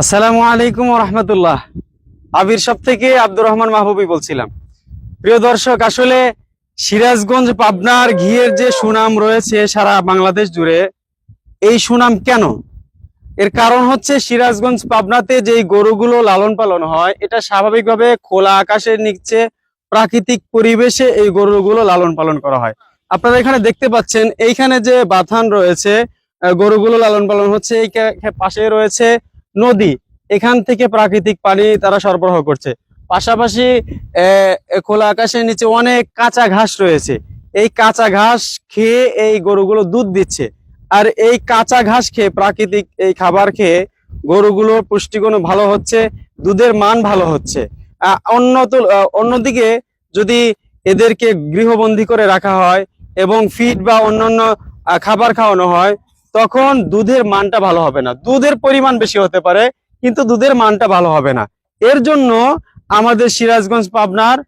আসসালামু আলাইকুম রহমতুল্লাহ। আবির সব থেকে আব্দুর রহমান মাহবুবি বলছিলাম। প্রিয় দর্শক, আসলে সিরাজগঞ্জ পাবনার ঘিয়ের যে সুনাম রয়েছে সারা বাংলাদেশ জুড়ে, এই সুনাম কেন? এর কারণ হচ্ছে সিরাজগঞ্জ পাবনাতে যেই গরুগুলো লালন পালন হয়, এটা স্বাভাবিকভাবে খোলা আকাশের নিচে প্রাকৃতিক পরিবেশে এই গরুগুলো লালন পালন করা হয়। আপনারা এখানে দেখতে পাচ্ছেন, এইখানে যে বাথান রয়েছে গরুগুলো লালন পালন হচ্ছে, এই পাশে রয়েছে নদী, এখান থেকে প্রাকৃতিক পানি তারা সরবরাহ করছে। পাশাপাশি খোলা আকাশের নিচে অনেক কাঁচা ঘাস রয়েছে। এই কাঁচা ঘাস খেয়ে এই গরুগুলো দুধ দিচ্ছে। আর এই কাঁচা ঘাস খেয়ে প্রাকৃতিক এই খাবার খেয়ে গরুগুলোর পুষ্টিগুণ ভালো হচ্ছে, দুধের মান ভালো হচ্ছে। অন্য অন্যদিকে যদি এদেরকে গৃহবন্দী করে রাখা হয় এবং ফিড বা অন্যান্য খাবার খাওয়ানো হয় তখন দুধের মানটা ভালো হবে না। দুধের পরিমাণ বেশি হতে পারে, কিন্তু দুধের মানটা ভালো হবে না। এর জন্য আমাদের সিরাজগঞ্জ পাবনার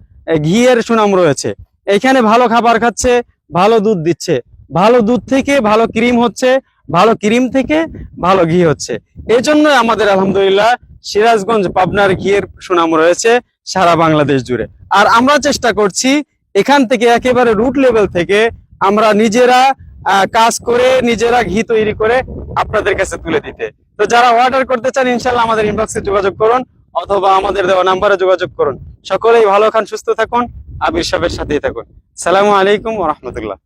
ঘিয়ের সুনাম রয়েছে। এখানে ভালো খাবার খাচ্ছে, ভালো দুধ দিচ্ছে। ভালো দুধ থেকে ভালো ক্রিম হচ্ছে, ভালো ক্রিম থেকে ভালো ঘি হচ্ছে। এই জন্য আমাদের আলহামদুলিল্লাহ সিরাজগঞ্জ পাবনার ঘিয়ের সুনাম রয়েছে সারা বাংলাদেশ জুড়ে। আর আমরা চেষ্টা করছি এখান থেকে একেবারে রুট লেভেল থেকে আমরা নিজেরা কাজ করে নিজেরা ঘি তৈরি করে আপনাদের কাছে তুলে দিতে। তো যারা অর্ডার করতে চান ইনশাল্লাহ আমাদের ইনবক্সে যোগাযোগ করুন অথবা আমাদের দেওয়া নাম্বারে যোগাযোগ করুন। সকলেই ভালো খান সুস্থ থাকুন, আবির সাহেবের সাথেই থাকুন। সালামু আলাইকুম রহমতুল্লাহ।